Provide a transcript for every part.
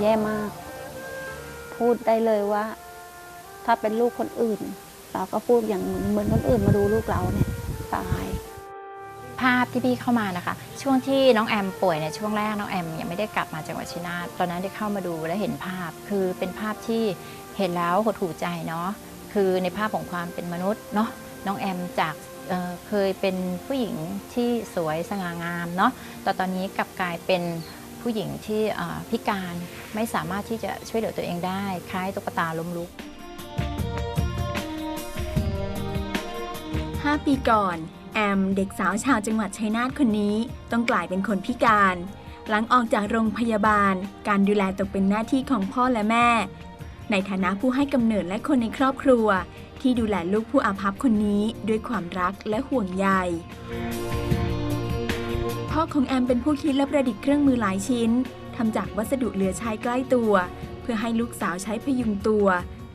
แย่มาก พูดได้เลยว่า ถ้าเป็นลูกคนอื่น เราก็พูดอย่างเหมือนคนอื่นมาดูลูกเราเนี่ยตายภาพที่พี่เข้ามานะคะ ช่วงที่น้องแอมป่วยในช่วงแรกน้องแอมยังไม่ได้กลับมาจังหวัดชัยนาทตอนนั้นได้เข้ามาดูและเห็นภาพ คือเป็นภาพที่เห็นแล้วหดหู่ใจเนาะคือในภาพของความเป็นมนุษย์เนาะน้องแอมจากเเคยเป็นผู้หญิงที่สวยสง่างามเนาะแต่ตอนนี้กลับกลายเป็น ผู้หญิงที่พิการไม่สามารถที่จะช่วยเหลือตัวเองได้ คล้ายตุ๊กตาล้มลุก 5 ปีก่อน แอมเด็กสาวชาวจังหวัดชัยนาทคนนี้ ต้องกลายเป็นคนพิการ หลังออกจากโรงพยาบาล การดูแลตกเป็นหน้าที่ของพ่อและแม่ ในฐานะผู้ให้กำเนิดและคนในครอบครัว ที่ดูแลลูกผู้อาภัพคนนี้ด้วยความรักและห่วงใย พ่อของแอมเป็นผู้คิดและประดิษฐ์เครื่องมือหลายชิ้นทำจากวัสดุเหลือใช้ใกล้ตัว เพื่อให้ลูกสาวใช้พยุงตัว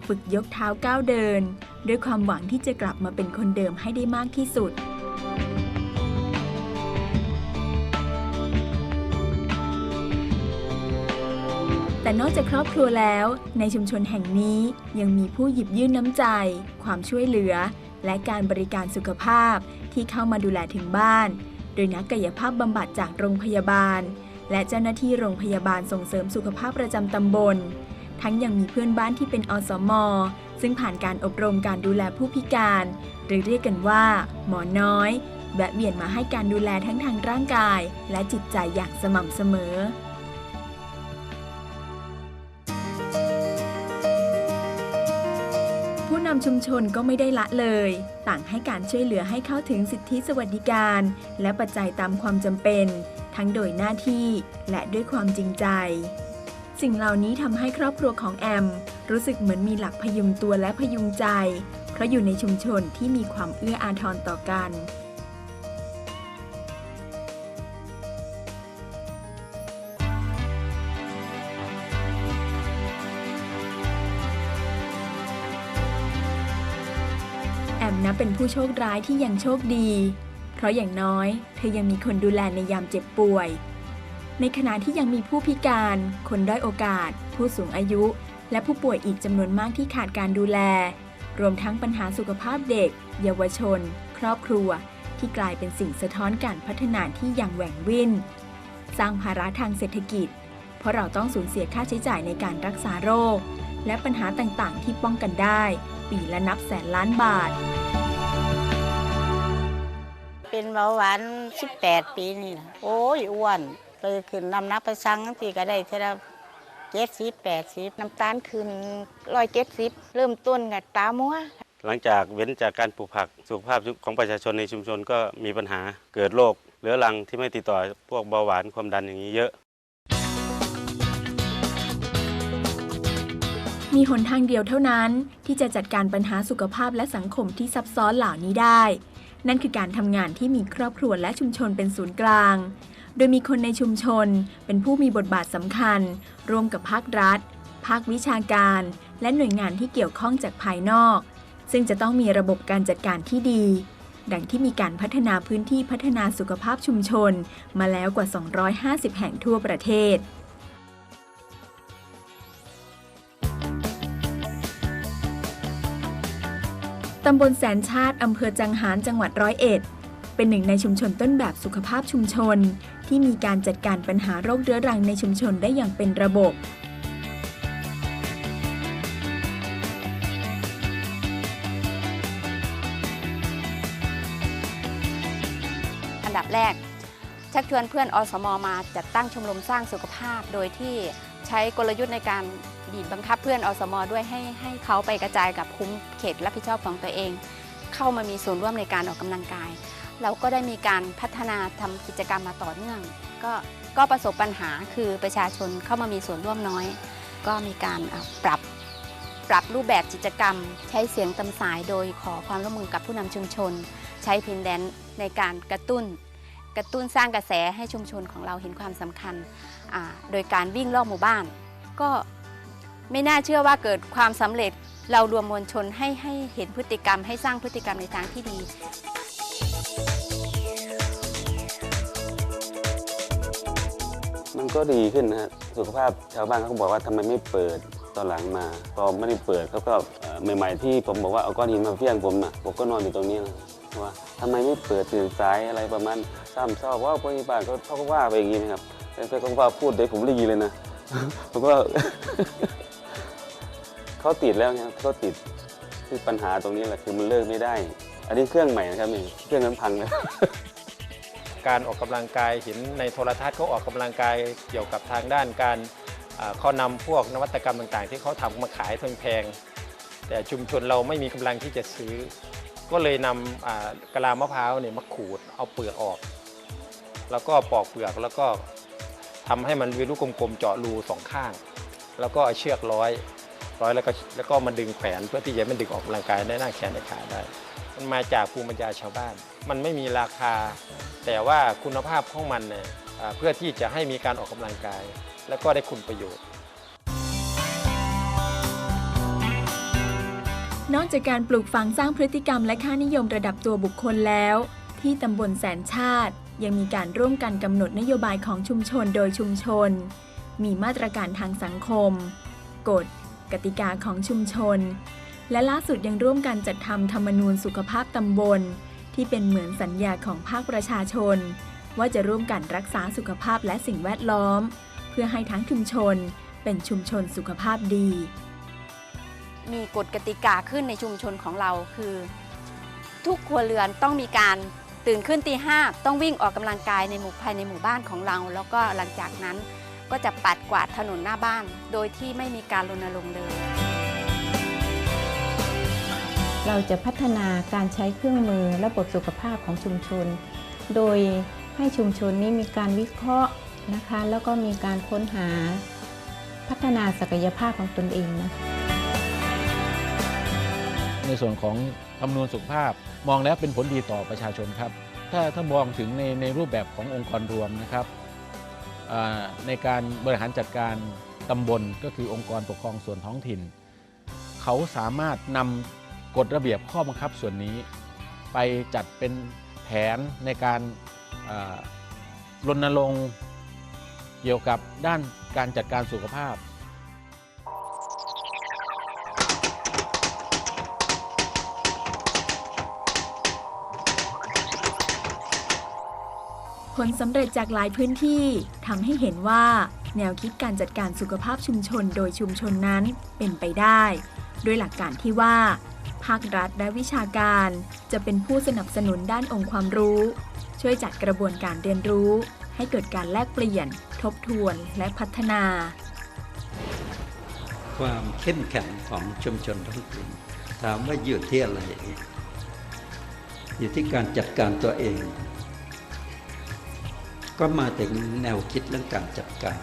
ฝึกยกเท้าก้าวเดิน ด้วยความหวังที่จะกลับมาเป็นคนเดิมให้ได้มากที่สุดแต่นอกจากครอบครัวแล้ว ในชุมชนแห่งนี้ยังมีผู้หยิบยื่นน้ำใจ ความช่วยเหลือ และการบริการสุขภาพที่เข้ามาดูแลถึงบ้าน โดยนักกายภาพบำบัดจากโรงพยาบาล และเจ้าหน้าที่โรงพยาบาลส่งเสริมสุขภาพประจำตำบล ทั้งยังมีเพื่อนบ้านที่เป็นอสมซึ่งผ่านการอบรมการดูแลผู้พิการ หรือเรียกกันว่า หมอน้อยแวะเวียนมาให้การดูแลทั้งทางร่างกาย และจิตใจอย่างสม่ำเสมอ นำชุมชนก็ไม่ได้ละเลย ต่างให้การช่วยเหลือให้เข้าถึงสิทธิสวัสดิการ และปัจจัยตามความจำเป็น ทั้งโดยหน้าที่และด้วยความจริงใจ สิ่งเหล่านี้ทำให้ครอบครัวของแอม รู้สึกเหมือนมีหลักพยุงตัวและพยุงใจ เพราะอยู่ในชุมชนที่มีความเอื้ออาทรต่อกัน เป็นผู้โชคร้ายที่ยังโชคดี เพราะอย่างน้อย เธอยังมีคนดูแลในยามเจ็บป่วย ในขณะที่ยังมีผู้พิการ คนด้อยโอกาส ผู้สูงอายุ และผู้ป่วยอีกจำนวนมากที่ขาดการดูแล รวมทั้งปัญหาสุขภาพเด็ก เยาวชน ครอบครัว ที่กลายเป็นสิ่งสะท้อนการพัฒนาที่ยังแหว่งวิ่นสร้างภาระทางเศรษฐกิจ เพราะเราต้องสูญเสียค่าใช้จ่ายในการรักษาโรค และปัญหาต่างๆ ที่ป้องกันได้ ปีละนับแสนล้านบาท เป็นเบาหวาน 18 ปีนี่ล่ะโอ้ยอ้วนเลยขึ้นน้ำหนักไปสั่งทั้งทีก็ได้เท่าละเจ็ดสิบแปดสิบน้ำตาลขึ้นร้อยเจ็ดสิบเริ่มต้นกับตามัวหลังจากเว้นจากการปลูกผักสุขภาพของประชาชนในชุมชนก็มีปัญหาเกิดโรคเรื้อรังที่ไม่ติดต่อพวกเบาหวานความดันอย่างนี้เยอะ มีหนทางเดียวเท่านั้นที่จะจัดการปัญหาสุขภาพและสังคมที่ซับซ้อนเหล่านี้ได้ นั่นคือการทำงานที่มีครอบครัวและชุมชนเป็นศูนย์กลาง โดยมีคนในชุมชน เป็นผู้มีบทบาทสำคัญ ร่วมกับภาครัฐ ภาควิชาการ และหน่วยงานที่เกี่ยวข้องจากภายนอก ซึ่งจะต้องมีระบบการจัดการที่ดี ดังที่มีการพัฒนาพื้นที่พัฒนาสุขภาพชุมชน มาแล้วกว่า 250 แห่งทั่วประเทศ ตำบลแสนชาติอำเภอจังหารจังหวัดร้อยเอ็ด เป็นหนึ่งในชุมชนต้นแบบสุขภาพชุมชน ที่มีการจัดการปัญหาโรคเรื้อรังในชุมชนได้อย่างเป็นระบบอันดับแรกชักชวนเพื่อนอสมมาจัดตั้งชมรมสร้างสุขภาพ โดยที่ ใช้กลยุทธ์ในการบีบบังคับเพื่อนอสมอด้วยให้ให้เขาไปกระจายกับคุ้มเขตรับผิดชอบของตัวเอง เข้ามามีส่วนร่วมในการออกกำลังกาย เราก็ได้มีการพัฒนาทำกิจกรรมมาต่อเนื่อง ก็ก็ประสบปัญหาคือประชาชนเข้ามามีส่วนร่วมน้อย ก็มีการปรับปรับรูปแบบกิจกรรม ใช้เสียงตำสายโดยขอความร่วมมือกับผู้นำชุมชน ใช้พินแดนในการกระตุ้น กระตุ้นสร้างกระแสให้ชุมชนของเราเห็นความสำคัญ โดยการวิ่งรอบหมู่บ้าน ก็ไม่น่าเชื่อว่าเกิดความสำเร็จเรารวมมวลชนให้ให้เห็นพฤติกรรม ให้สร้างพฤติกรรมในทางที่ดี มันก็ดีขึ้นนะฮะสุขภาพชาวบ้านเขาก็บอกว่าทำไมไม่เปิดตอนหลังมา พอไม่ได้เปิดเขาก็เอ่อใหม่ ๆ ที่ผมบอกว่าเอาก้อนหินมาเฟี้ยงผมอะผมก็นอนอยู่ตรงนี้นะ ว่าทำไมไม่เปิดตื่นสายอะไรประมาณซ้ำซอกว่าพยาบาลก็เขาก็ว่าไปอย่างนี้นะครับแล้วเขาว่าพูดเด็กผมได้ยินเลยนะผมก็เขาติดแล้วเนี่ยเขาติดคือปัญหาตรงนี้แหละคือมันเลิกไม่ได้ อันนี้เครื่องใหม่นะครับนี่เครื่องนั้นพังแล้วการออกกำลังกายเห็นในโทรทัศน์เขาออกกำลังกายเกี่ยวกับทางด้านการเขานำพวกนวัตกรรมต่าง ๆ ที่เขาทำมาขายแพงแต่ชุมชนเราไม่มีกำลังที่จะซื้อ ก็เลยนำกะลามะพร้าวเนี่ยมาขูดเอาเปลือกออก แล้วก็ปอกเปลือกแล้วก็ทำให้มันเป็นลูกกลมๆเจาะรูสองข้าง แล้วก็เอาเชือกร้อย ร้อยแล้วก็แล้วก็มาดึงแขวนเพื่อที่จะมันดึงออกกำลังกายได้หน้าแขนในขาได้ มันมาจากภูมิปัญญาชาวบ้าน มันไม่มีราคา แต่ว่าคุณภาพของมันเนี่ยเพื่อที่จะให้มีการออกกำลังกาย แล้วก็ได้คุณประโยชน์ นอกจากการปลูกฝังสร้างพฤติกรรมและค่านิยมระดับตัวบุคคลแล้ว ที่ตำบลแสนชาติ ยังมีการร่วมกันกำหนดนโยบายของชุมชนโดยชุมชน มีมาตรการทางสังคม กฎ กติกาของชุมชน และล่าสุดยังร่วมกันจัดทำธรรมนูญสุขภาพตำบล ที่เป็นเหมือนสัญญาของภาคประชาชน ว่าจะร่วมกันรักษาสุขภาพและสิ่งแวดล้อม เพื่อให้ทั้งชุมชนเป็นชุมชนสุขภาพดี มีกฎกติกาขึ้นในชุมชนของเราคือ ทุกครัวเรือนต้องมีการตื่นขึ้นตีห้าต้องวิ่งออกกำลังกายในหมู่ภายในหมู่บ้านของเรา แล้วก็หลังจากนั้นก็จะปัดกวาดถนนหน้าบ้าน โดยที่ไม่มีการรณรงค์เลย เราจะพัฒนาการใช้เครื่องมือระบบสุขภาพของชุมชน โดยให้ชุมชนนี้มีการวิเคราะห์นะคะ แล้วก็มีการค้นหาพัฒนาศักยภาพของตนเองนะคะ ในส่วนของคำนวณสุขภาพ มองแล้วเป็นผลดีต่อประชาชนครับ ถ้าถ้ามองถึงในในรูปแบบขององค์กรรวมนะครับในการบริหารจัดการตำบลก็คือองค์กรปกครองส่วนท้องถิ่น เขาสามารถนำกฎระเบียบข้อบังคับส่วนนี้ ไปจัดเป็นแผนในการรณรงค์เกี่ยวกับด้านการจัดการสุขภาพ ผลสำเร็จจากหลายพื้นที่ทำให้เห็นว่า แนวคิดการจัดการสุขภาพชุมชนโดยชุมชนนั้นเป็นไปได้ ด้วยหลักการที่ว่า ภาครัฐและวิชาการจะเป็นผู้สนับสนุนด้านองค์ความรู้ ช่วยจัดกระบวนการเรียนรู้ ให้เกิดการแลกเปลี่ยน ทบทวนและพัฒนา ความเข้มแข็งของชุมชนท้องถิ่นถามว่าอยู่ที่อะไร อยู่ที่การจัดการตัวเอง ก็มาถึงแนวคิดเรื่องการจัดการ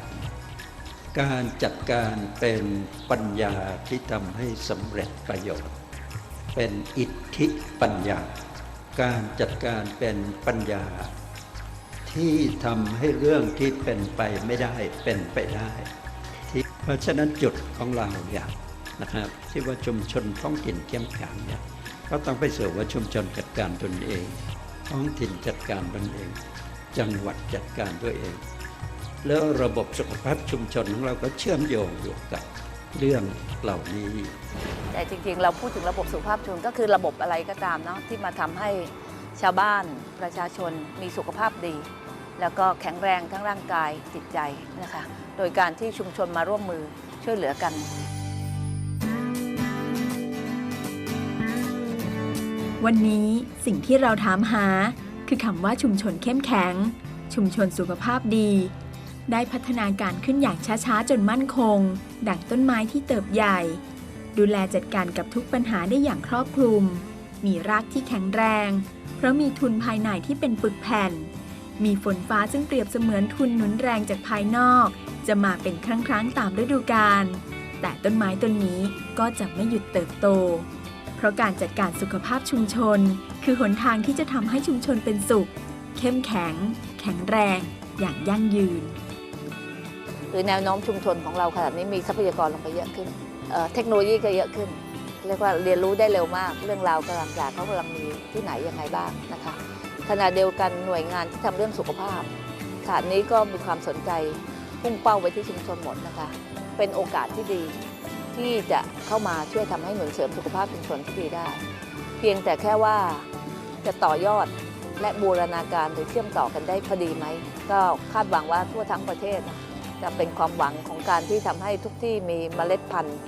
การจัดการเป็นปัญญาที่ทำให้สำเร็จประโยชน์ เป็นอิทธิปัญญา การจัดการเป็นปัญญา ที่ทำให้เรื่องที่เป็นไปไม่ได้เป็นไปได้ที่เพราะฉะนั้นจุดของเราเนี่ยนะครับที่ว่าชุมชนท้องถิ่นเข้มแข็งเนี่ยก็ต้องไปสู่ว่าชุมชนจัดการตนเอง ท้องถิ่นจัดการตนเอง จังหวัดจัดการตัวเอง แล้วระบบสุขภาพชุมชนของเราก็เชื่อมโยงอยู่กับเรื่องเหล่านี้ แต่จริงๆ เราพูดถึงระบบสุขภาพชุมชนก็คือระบบอะไรก็ตามเนาะที่มาทำให้ชาวบ้านประชาชนมีสุขภาพดี แล้วก็แข็งแรงทั้งร่างกายจิตใจนะคะ โดยการที่ชุมชนมาร่วมมือช่วยเหลือกันวันนี้สิ่งที่เราถามหา คือคำว่าชุมชนเข้มแข็ง ชุมชนสุขภาพดี ได้พัฒนาการขึ้นอย่างช้าๆ จนมั่นคง ดั่งต้นไม้ที่เติบใหญ่ ดูแลจัดการกับทุกปัญหาได้อย่างครอบคลุม มีรากที่แข็งแรง เพราะมีทุนภายในที่เป็นปึกแผ่น มีฝนฟ้าซึ่งเปรียบเสมือนทุนหนุนแรงจากภายนอก จะมาเป็นครั้งๆตามฤดูกาลแต่ต้นไม้ต้นนี้ก็จะไม่หยุดเติบโต ราะการจัดการสุขภาพชุมชน คือหนทางที่จะทำให้ชุมชนเป็นสุข เข้มแข็ง แข็งแรง อย่างยั่งยืน หรือแนวโน้มชุมชนของเราขนาดนี้มีทรัพยากรลงไปเยอะขึ้นเเทคโนโลยีก็เยอะขึ้น เรียกว่าเรียนรู้ได้เร็วมาก เรื่องราวกำลังจากเขากำลังมีที่ไหนยังไงบ้างนะคะขณะเดียวกันหน่วยงานที่ทำเรื่องสุขภาพขณะนี้ก็มีความสนใจพุ่งเป้าไปที่ชุมชนหมดนะคะ เป็นโอกาสที่ดี ที่จะเข้ามาช่วยทำให้หนุนเสริมสุขภาพชุมชนที่ดีได้ เพียงแต่แค่ว่าจะต่อยอดและบูรณาการหรือเชื่อมต่อกันได้พอดีไหม ก็คาดหวังว่าทั่วทั้งประเทศ จะเป็นความหวังของการที่ทำให้ทุกที่มีเมล็ดพันธุ์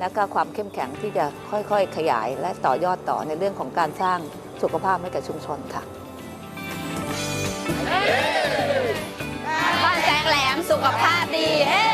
และก็ความเข้มแข็งที่จะค่อยๆ ขยาย และต่อยอดต่อในเรื่องของการสร้างสุขภาพให้กับชุมชนค่ะบ้านแสงแหลมสุขภาพดีเฮ้